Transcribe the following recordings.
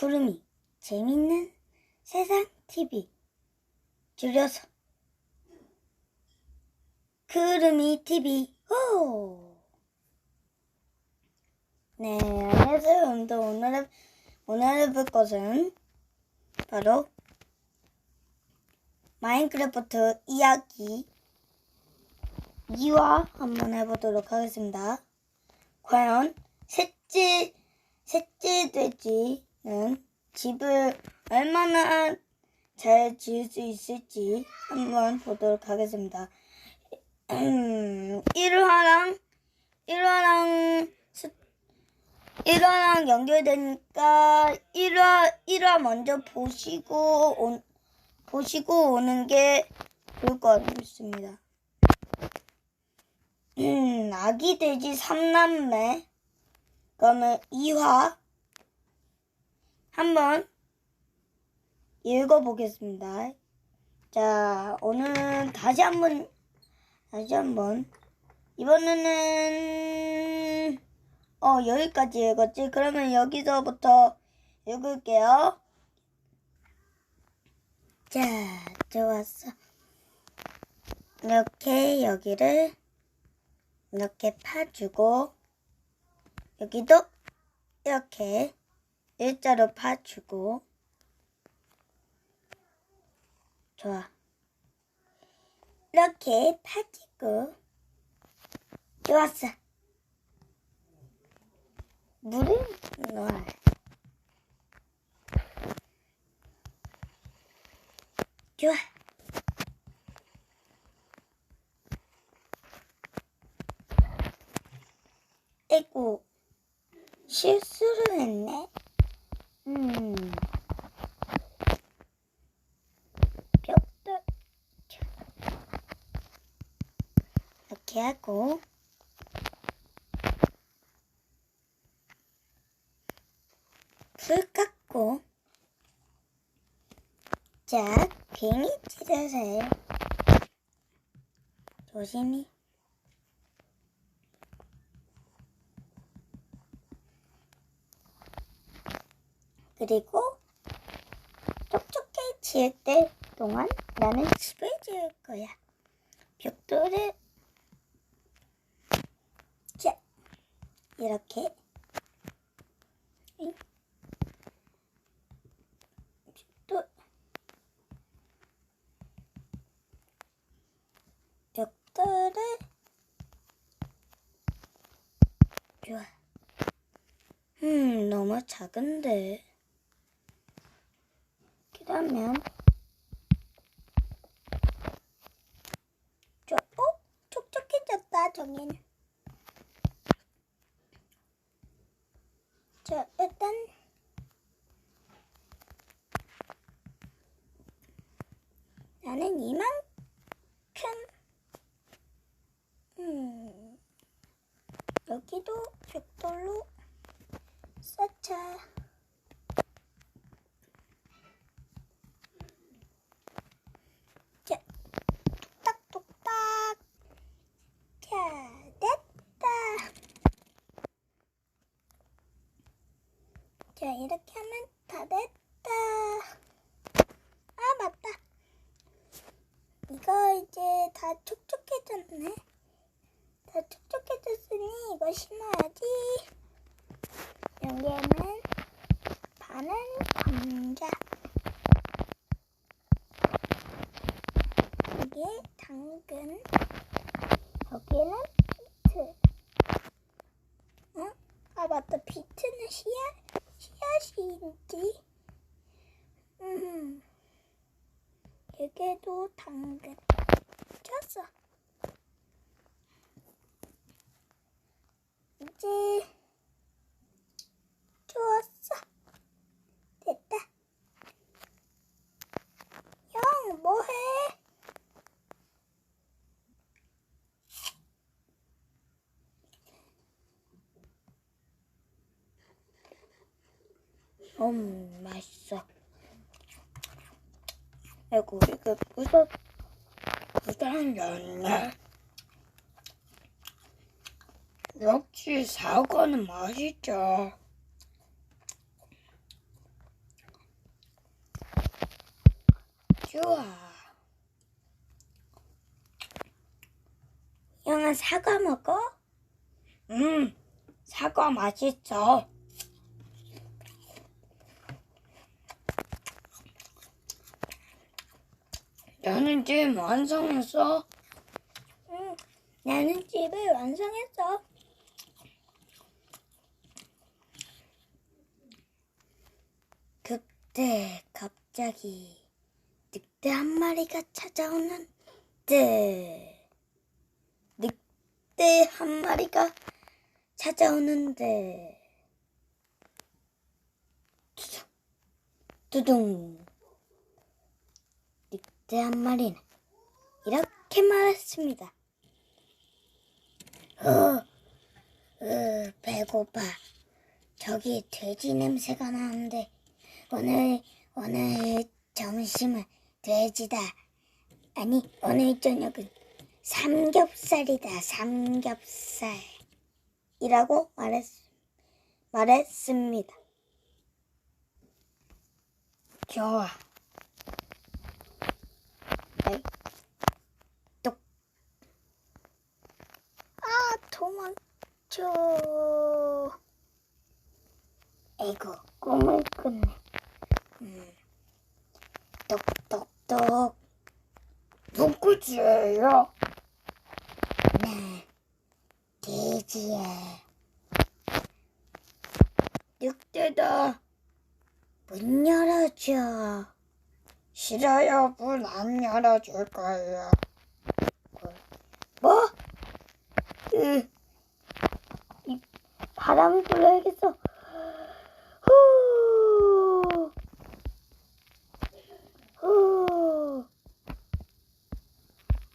구름이 재밌는 세상 TV 줄여서 구름이 TV 호! 네 안녕하세요 여러분들 오늘 해, 오늘 해볼 것은 바로 마인크래프트 이야기 2화 한번 해보도록 하겠습니다. 과연 셋째 셋째 돼지 는 집을 얼마나 잘 지을 수 있을지 한번 보도록 하겠습니다. 1화랑 1화랑 1화랑 연결되니까 1화 1화 먼저 보시고 온, 보시고 오는 게 좋을 것 같습니다. 음, 아기 돼지 3남매 그러면 2화 한번 읽어보겠습니다. 자, 오늘 다시 한번 다시 한번 이번에는 어 여기까지 읽었지? 그러면 여기서부터 읽을게요. 자, 좋았어. 이렇게 여기를 이렇게 파주고 여기도 이렇게 일자로 파주고 좋아. 이렇게 파지고 좋았어. 물을 넣어야 해. 좋아. 에고 실수를 했네. 음. 벽돌 이렇게 하고 불 깎고 자 빙이 찌르세요. 조심히. 그리고 촉촉해 지을 때 동안 나는 집을 지을 거야. 벽돌을 자 이렇게 응? 벽돌 벽돌을 좋아. 음 너무 작은데. 그러면 저, 어? 촉촉해졌다 정인 자 일단 나는 이만큼 음 여기도 벽돌로 쌓자 자, 뚝딱뚝딱. 자, 됐다. 자, 이렇게 하면 다 됐다. 아, 맞다. 이거 이제 다 촉촉해졌네. 다 촉촉해졌으니 이거 심어야지. 여기에는 반은 감자. 여기에 당근, 여기는 비트. 어? 아 맞다, 비트는 씨앗, 씨앗이지. 음, 여기도 당근. 좋았어. 이제 좋았어. 됐다. 형, 뭐해? 음, 맛있어. 아이고, 이거 부담이었네. 역시 사과는 맛있죠. 좋아. 영아 사과 먹어? 응, 사과 맛있어. 나는 집 완성했어. 응, 나는 집을 완성했어. 그때 갑자기 늑대 한 마리가 찾아오는 데 늑대 한 마리가 찾아오는데 두둥 두둥 늑대 한 마리는 이렇게 말했습니다. 어, 어, 배고파. 저기 돼지 냄새가 나는데 오늘 오늘 점심은 돼지다. 아니 오늘 저녁은 삼겹살이다. 삼겹살. 이라고 말했 말했습니다. 좋아. 에이, 똑. 아 도망쳐. 에이구 꿈을 꿨네. 음. 똑똑똑. 누구지요? 네, 돼지야. 늑대다. 문 열어줘. 싫어요. 문 안 열어줄 거예요. 뭐? 으, 이 바람 불어야겠어. 후. 후.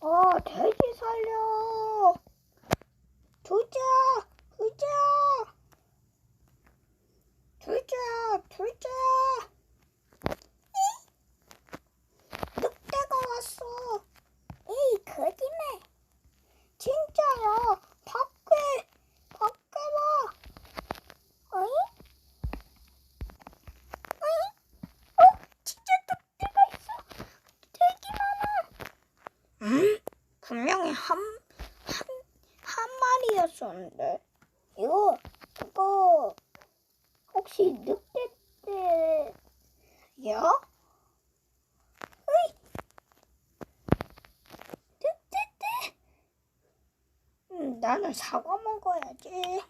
어, 돼지 살려. 두자. 두자, 두자. 늑대가 왔어. 에이, 거짓말. 진짜야. 밖에, 밖에 와. 어이? 어이? 어, 진짜 늑대가 있어. 되게 많아. 응? 분명히 한, 한, 한 마리였었는데. 이거, 그거, 혹시 늑대 때, 야? 으이! 늑대 때? 음, 나는 사과 먹어야지.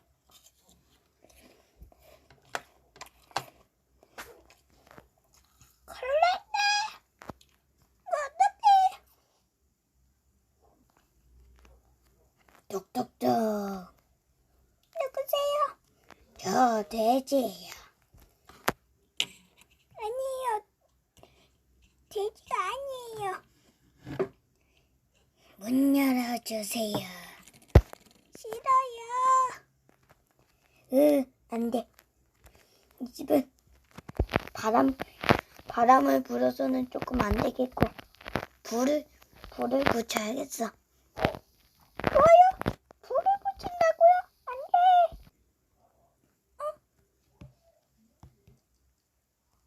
똑똑똑. 누구세요? 저 돼지예요. 돼지가 아니에요. 문 열어주세요. 싫어요. 으, 안 돼. 이 집은 바람, 바람을 불어서는 조금 안 되겠고, 불을, 불을 붙여야겠어. 뭐요? 불을 붙인다고요? 안 돼. 어?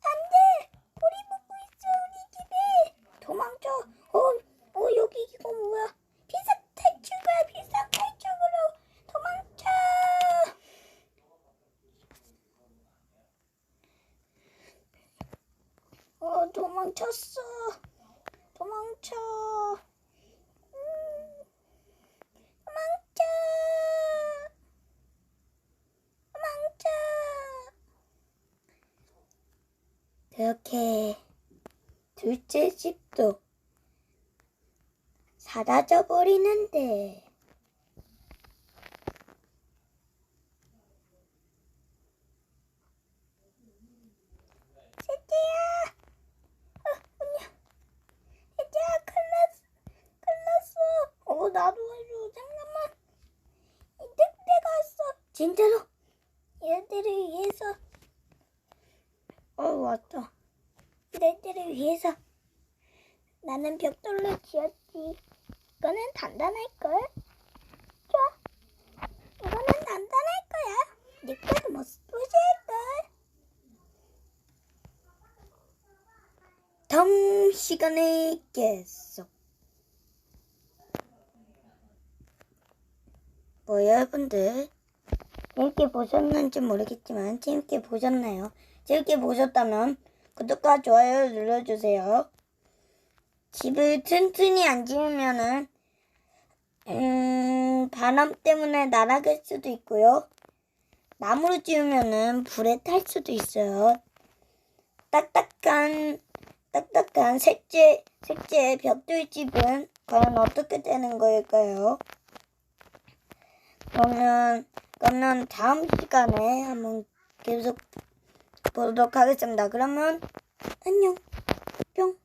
안 돼. 불이 붙고 있어, 우리 집에. 도망쳐. 어, 어, 여기 이거 뭐야? 비상탈출구야, 비상탈출구로. 도망쳐. 어, 도망쳤어. 도망쳐. 음, 도망쳐. 도망쳐. 그렇게 둘째 집도 사라져 버리는데. 어. 어, 나도 해줘. 잠깐만. 이 늑대가 왔어. 진짜로. 얘들을 위해서. 어, 왔다. 얘들을 위해서. 나는 벽돌로 지었지. 이거는 단단할 걸? 좋아. 이거는 단단할 거야. 늑대도 못 부실 걸. 다음 시간에 계속. 뭐 여러분들 재밌게 보셨는지 모르겠지만 재밌게 보셨나요? 재밌게 보셨다면 구독과 좋아요 눌러주세요. 집을 튼튼히 안 지으면은 음, 바람 때문에 날아갈 수도 있고요. 나무로 지으면은 불에 탈 수도 있어요. 딱딱한 딱딱한 색재 색재 벽돌 집은 과연 어떻게 되는 걸까요? 그러면 그러면 다음 시간에 한번 계속 보도록 하겠습니다. 그러면 안녕 뿅.